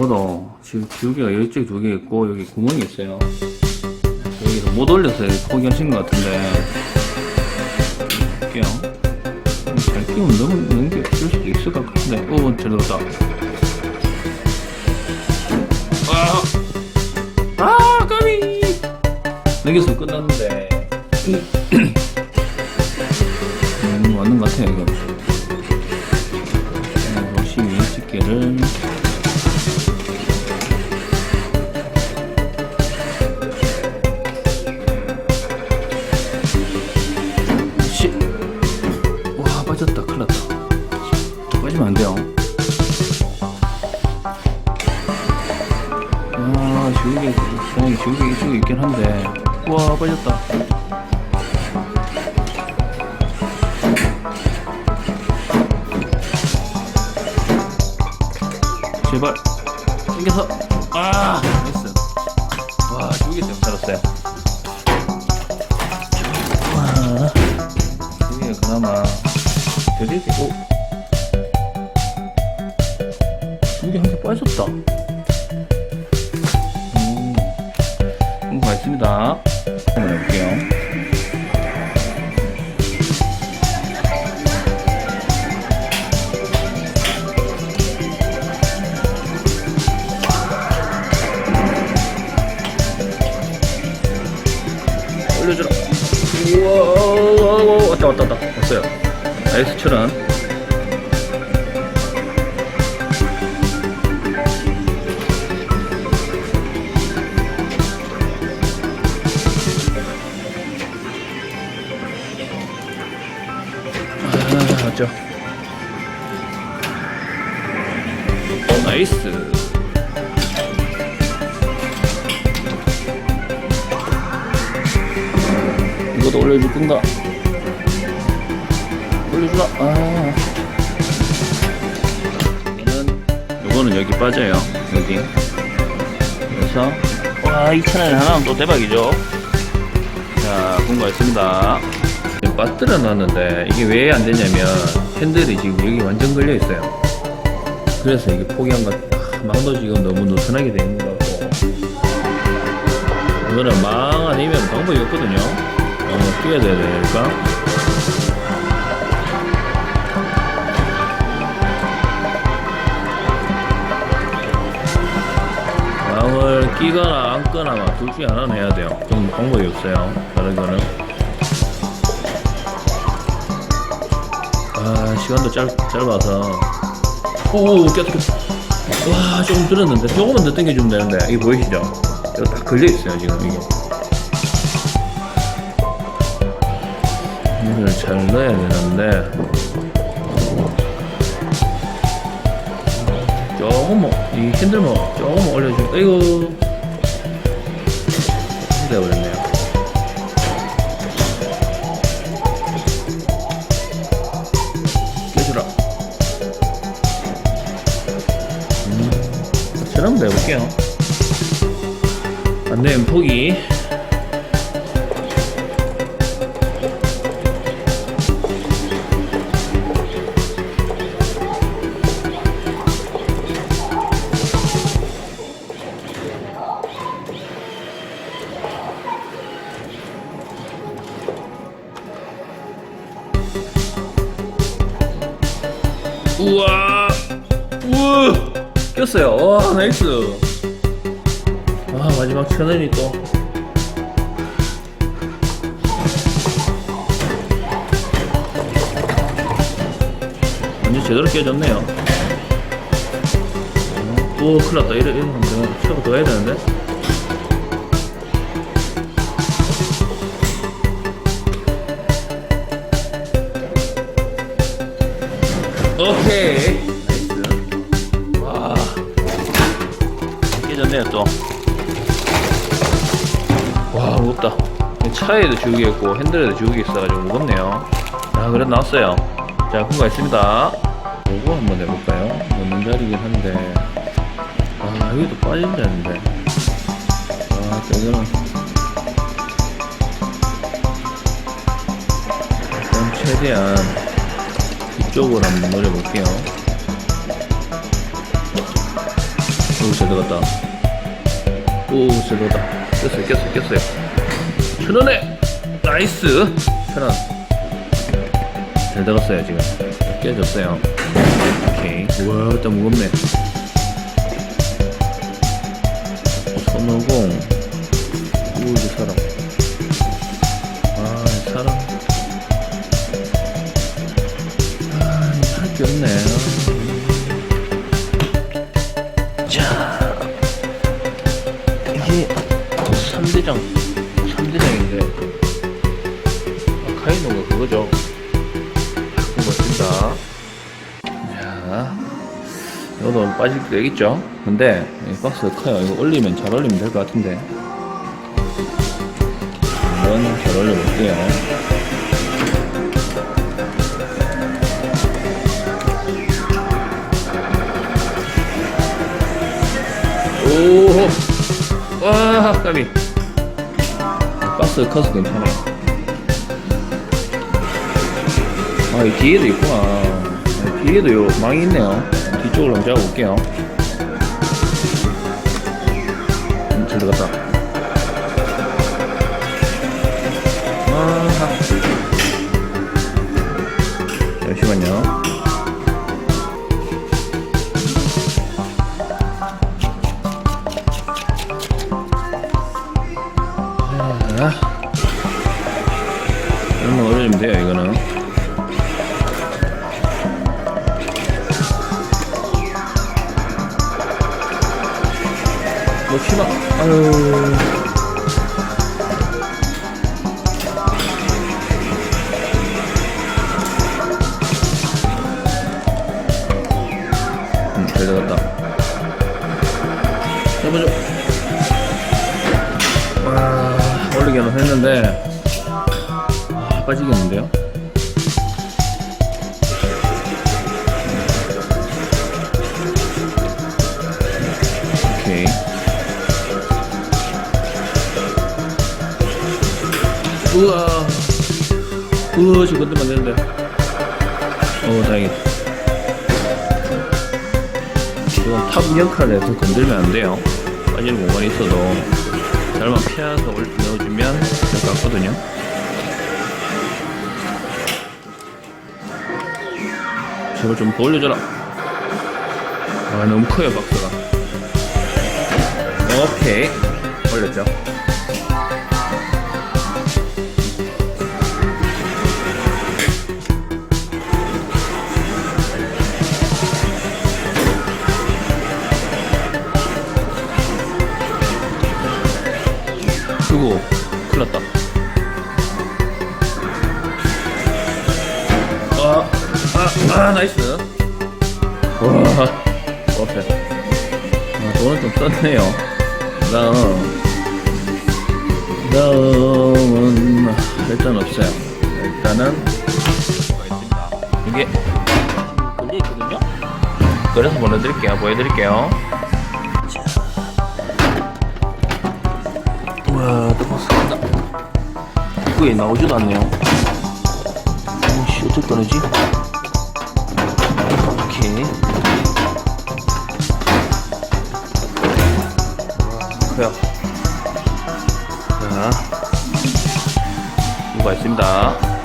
적어도 지금 기울기가 이쪽 두 개 있고 여기 구멍이 있어요. 여기서 못 올려서 포기하신 것 같은데 볼게요. 잘 끼우면 넘, 넘길 수도 있을 것 같은데 오, 잘 들었다. 아, 아, 까비! 넘겼으면 끝났는데. 음, 맞는 것 같아요, 이거. 어, 12 집게를. 지우개 이쪽에 있긴 한데. 와, 빠졌다. 제발. 당겨서. 아, 나이스. 와, 지우개 때문에 살았어요. 와, 지우개 그나마. 되게, 오. 지우개 한개 빠졌다. 한번 가겠습니다. 한번 해볼게요. 올려주라. 우와, 왔다, 왔다, 왔다. 왔어요. 나이스 출연. 아, 맞죠. 나이스. 이것도 올려줄 건가? 올려주라. 아. 이거는, 요거는 여기 빠져요. 여기. 그래서, 와, 2,000원에 하나는 또 대박이죠. 자, 공부했습니다. 빠뜨려 놨는데, 이게 왜 안 되냐면, 핸들이 지금 여기 완전 걸려 있어요. 그래서 이게 포기한 것, 아, 망도 지금 너무 느슨하게 돼 있는 것 같고, 이거는 망 아니면 방법이 없거든요. 어, 뛰어야 되니까. 망을 끼거나 안거나 막둘 중에 하나는 해야 돼요. 좀 방법이 없어요. 다른 거는. 아, 시간도 짧, 짧아서. 오, 꼈다, 꼈다. 와, 조금 들었는데. 조금만 더 당겨주면 되는데. 이게 보이시죠? 이거 딱 걸려있어요, 지금 이게. 이걸 잘 넣어야 되는데. 조금만, 이 핸들만 조금만 올려주면, 아이고. 되어버렸네 해볼게요. 안 되면 포기. 우와 우와 꼈어요. 와 나이스. 아 마지막 천 원이 또. 완전 제대로 깨졌네요. 오 큰일 났다. 이래 이래 하면 차가 더 해야 되는데? 오케이 깨졌네요 또 와 무겁다. 차에도 지우개 있고 핸들에도 지우개 있어가지고 무겁네요. 자 그래 나왔어요. 자 공부했습니다. 요거 한번 해볼까요? 넣는 자리긴 한데. 아 여기도 빠진다는데. 아 저거는. 일단 최대한 이쪽으로 한번 노려볼게요. 오, 잘 들어갔다. 오, 잘 들어갔다. 꼈어요, 꼈어요, 꼈어요. 천 원에! 나이스! 천 원. 잘 들어갔어요, 지금. 깨졌어요. 오케이. 우와, 또 무겁네. 손오공. 이게 3대장, 3대장인데, 아, 카이노가 그거죠. 고맙습니다. 자, 이것도 빠질 때 되겠죠? 근데, 이 박스가 커요. 이거 올리면 잘 올리면 될 것 같은데. 한번 잘 올려볼게요. 오, 와, 까비. 박스 커서 괜찮아요. 아, 이 뒤에도 있구나. 아, 뒤에도 요 망이 있네요. 뒤쪽으로 한번 잡아볼게요. 음, 잘 들어갔다. 아하. 잠시만요. 놓치마. 아유. 음, 잘 들어갔다. 잡아줘. 와, 올리기는 했는데, 아, 빠지겠는데요? 우와. 우와, 저거 건드면 안 되는데. 오, 다행이다. 이건 탑 역할에서 건들면 안 돼요. 빠지는 공간이 있어도 잘만 피해서 올 넣어주면 될것 같거든요. 제발 좀더 올려줘라. 아, 너무 커요, 박스가. 오케이. 올렸죠. 그거 큰일 났다. 아, 아, 아 나이스. 와 어때 아, 돈을 좀 썼네요. 다음. 다음은 일단 없어요. 일단은 이게 걸려있거든요. 그래서 보내드릴게요. 보여드릴게요 떠봤습니다 그게 나오지도 않네요. 오씨 어떻게 꺼내지? 오케이. 커요 자 누가 있습니다